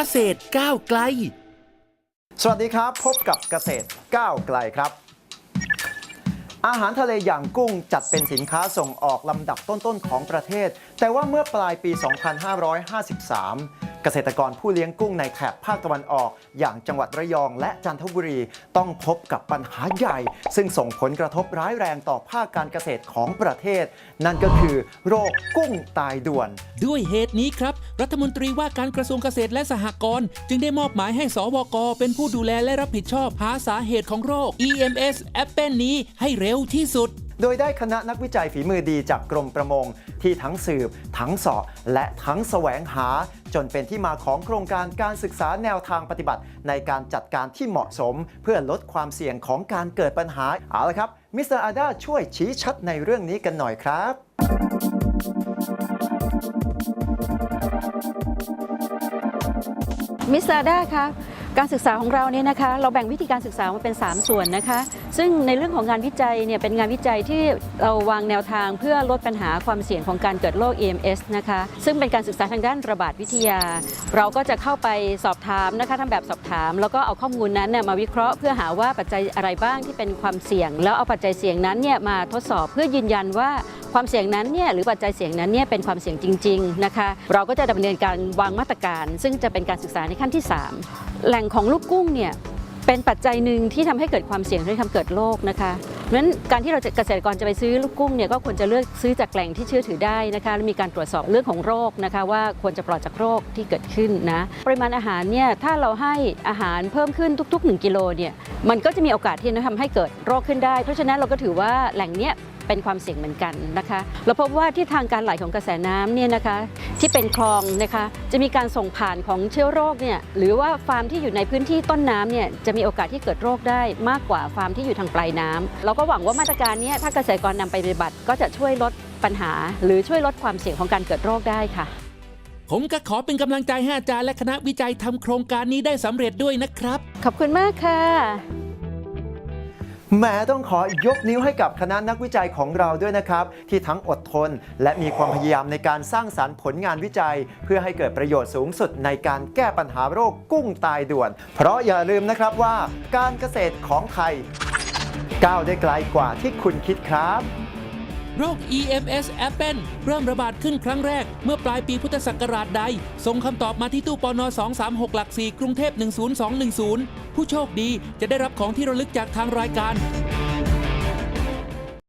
กษตรก้าวไกล สวัสดีครับ พบกับเกษตรก้าวไกลครับ อาหารทะเลอย่างกุ้งจัดเป็นสินค้าส่งออกลำดับต้นๆของประเทศ แต่ว่าเมื่อปลายปี 2553 เกษตรกรผู้เลี้ยงกุ้งในแถบภาคตะวันออก อย่างจังหวัดระยองและจันทบุรีต้องพบกับปัญหาใหญ่ ซึ่งส่งผลกระทบร้ายแรงต่อภาคการเกษตรของประเทศ นั่นก็คือ โรคกุ้งตายด่วน ด้วยเหตุนี้ครับ รัฐมนตรีว่าการกระทรวงเกษตรและสหกรณ์จึงได้มอบหมายให้สวก เป็นผู้ดูแลและรับผิดชอบหาสาเหตุของโรค EMS แอปเปิลนี้ให้เร็วที่สุด โดยได้คณะนักวิจัยฝีมือดีจากกรมประมง ที่ทั้งสืบ ทั้งสาะและทั้งแสวงหา จนเป็นที่มาของโครงการการศึกษาแนวทางปฏิบัติ ในการจัดการที่เหมาะสม เพื่อลดความเสี่ยงของการเกิดปัญหาเอาละครับมิสเตอร์อาดาช่วยชี้ชัดในเรื่องนี้กันหน่อยครับมิสซาด้าคะการศึกษาของเราเนี่ยนะคะ เราแบ่งวิธีการศึกษามาเป็น 3 ส่วนนะคะซึ่งในเรื่องของงานวิจัยเนี่ยเป็นงานวิจัยที่เราวางแนวทางเพื่อลดปัญหาความเสี่ยงของการเกิดโรค EMS นะคะซึ่งเป็นการศึกษาทางด้านระบาดวิทยา เราก็จะเข้าไปสอบถามนะคะทำแบบสอบถาม แล้วก็เอาข้อมูลนั้นเนี่ยมาวิเคราะห์เพื่อหาว่าปัจจัยอะไรบ้างที่เป็นความเสี่ยง แล้วเอาปัจจัยเสี่ยงนั้นเนี่ยมาทดสอบเพื่อยืนยันว่าความเสี่ยงนั้นเนี่ยหรือปัจจัยเสี่ยงนั้นเนี่ยเป็นความเสี่ยงจริงๆนะคะเราก็จะดำเนินการวางมาตรการ ซึ่งจะเป็นการศึกษาในขั้นที่ 3 แหล่งของลูกกุ้งเนี่ย เป็นปัจจัยหนึ่งที่ทำให้เกิดความเสี่ยงที่ทำเกิดโรคนะคะเพราะฉะนั้นการที่เราเกษตรกรจะไปซื้อลูกกุ้งเนี่ยก็ควรจะเลือกซื้อจากแหล่งที่เชื่อถือได้นะคะและมีการตรวจสอบเรื่องของโรคนะคะว่าควรจะปลอดจากโรคที่เกิดขึ้นนะปริมาณอาหารเนี่ยถ้าเราให้อาหารเพิ่มขึ้นทุก ๆ 1กิโลเนี่ยมันก็จะมีโอกาสที่จะทำให้เกิดโรคขึ้นได้ เพราะฉะนั้นเราก็ถือว่าแหล่งเนี้ย เป็นความเสี่ยงเหมือนกันนะคะ เราพบว่าที่ทางการไหลของกระแสน้ำเนี่ยนะคะที่เป็นคลองนะคะจะมีการส่งผ่านของเชื้อโรคเนี่ยหรือว่าฟาร์มที่อยู่ในพื้นที่ต้นน้ำเนี่ยจะมีโอกาสที่เกิดโรคได้มากกว่าฟาร์มที่อยู่ทางปลายน้ำเราก็หวังว่ามาตรการเนี้ยถ้าเกษตรกรนำไปปฏิบัติ ก็จะช่วยลดปัญหา หรือช่วยลดความเสี่ยงของการเกิดโรคได้ค่ะ ผมก็ขอเป็นกำลังใจให้อาจารย์และคณะวิจัยทำโครงการนี้ได้สำเร็จด้วยนะครับ ขอบคุณมากค่ะ แม้ต้องขอยกนิ้วให้กับคณะนักวิจัยของเราด้วยนะครับ ที่ทั้งอดทน และมีความพยายามในการสร้างสารรค์ผลงานวิจัย เพื่อให้เกิดประโยชน์สูงสุดในการแก้ปัญหาโรคกุ้งตายด่วน เพราะอย่าลืมนะครับว่า การเกษตรของไทยก้าวได้ไกลกว่าที่คุณคิดครับ โรค EMS Appen เริ่มระบาดขึ้นครั้งแรก เมื่อปลายปีพุทธศักราชใด ส่งคำตอบมาที่ตู้ปน 236 หลัก 4 กรุงเทพ 10210 ผู้โชคดีจะได้รับของที่ระลึกจากทางรายการ